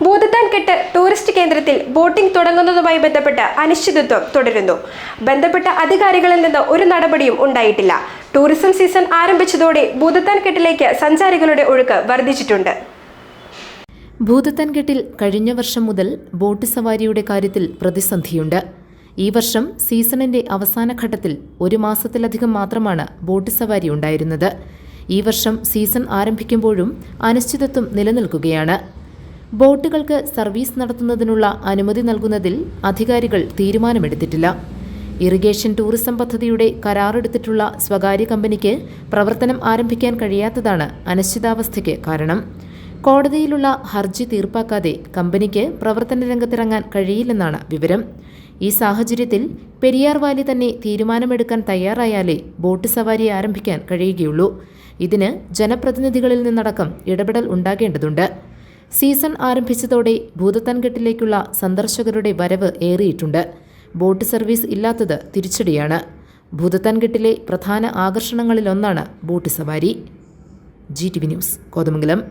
Bhoothathankettu tourist കേന്ദ്രത്തിൽ boating തുടങ്ങുന്നതുമായി ബന്ധപ്പെട്ട് അനിശ്ചിതത്വം തുടരുന്നു. ബന്ധപ്പെട്ട അധികാരികളിൽ നിന്ന് ഒരു നടപടിയും ഉണ്ടായിട്ടില്ല. ടൂറിസം സീസൺ ആരംഭിച്ചതോടെ ഭൂതത്താൻ കെട്ടിലേക്ക് സഞ്ചാരികളുടെ ഒഴുക്ക് വർദ്ധിച്ചിട്ടുണ്ട്. ഭൂതത്താൻകെട്ടിൽ കഴിഞ്ഞ വർഷം മുതൽ ബോട്ട് സവാരിയുടെ കാര്യത്തിൽ പ്രതിസന്ധിയുണ്ട്. ഈ വർഷം സീസണിന്റെ അവസാന ഘട്ടത്തിൽ ഒരു മാസത്തിലധികം മാത്രമാണ് ബോട്ട് സവാരി ഉണ്ടായിരുന്നത്. ഈ വർഷം സീസൺ ആരംഭിക്കുമ്പോഴും അനിശ്ചിതത്വം നിലനിൽക്കുകയാണ്. ബോട്ടുകൾക്ക് സർവീസ് നടത്തുന്നതിനുള്ള അനുമതി നൽകുന്നതിൽ അധികാരികൾ തീരുമാനമെടുത്തിട്ടില്ല. ഇറിഗേഷൻ ടൂറിസം പദ്ധതിയുടെ കരാറെടുത്തിട്ടുള്ള സ്വകാര്യ കമ്പനിക്ക് പ്രവർത്തനം ആരംഭിക്കാൻ കഴിയാത്തതാണ് അനിശ്ചിതാവസ്ഥയ്ക്ക് കാരണം. കോടതിയിലുള്ള ഹർജി തീർപ്പാക്കാതെ കമ്പനിക്ക് പ്രവർത്തന രംഗത്തിറങ്ങാൻ കഴിയില്ലെന്നാണ് വിവരം. ഈ സാഹചര്യത്തിൽ പെരിയാർ വാലി തന്നെ തീരുമാനമെടുക്കാൻ തയ്യാറായാലേ ബോട്ട് സവാരി ആരംഭിക്കാൻ കഴിയുകയുള്ളൂ. ഇതിന് ജനപ്രതിനിധികളിൽ നിന്നടക്കം ഇടപെടൽ ഉണ്ടാകേണ്ടതുണ്ട്. സീസൺ ആരംഭിച്ചതോടെ ഭൂതത്താൻകെട്ടിലേക്കുള്ള സന്ദർശകരുടെ വരവ് ഏറിയിട്ടുണ്ട്. ബോട്ട് സർവീസ് ഇല്ലാത്തത് തിരിച്ചടിയാണ്. ഭൂതത്താൻകെട്ടിലെ പ്രധാന ആകർഷണങ്ങളിലൊന്നാണ് ബോട്ട് സവാരി. G T V news Kothamangalam.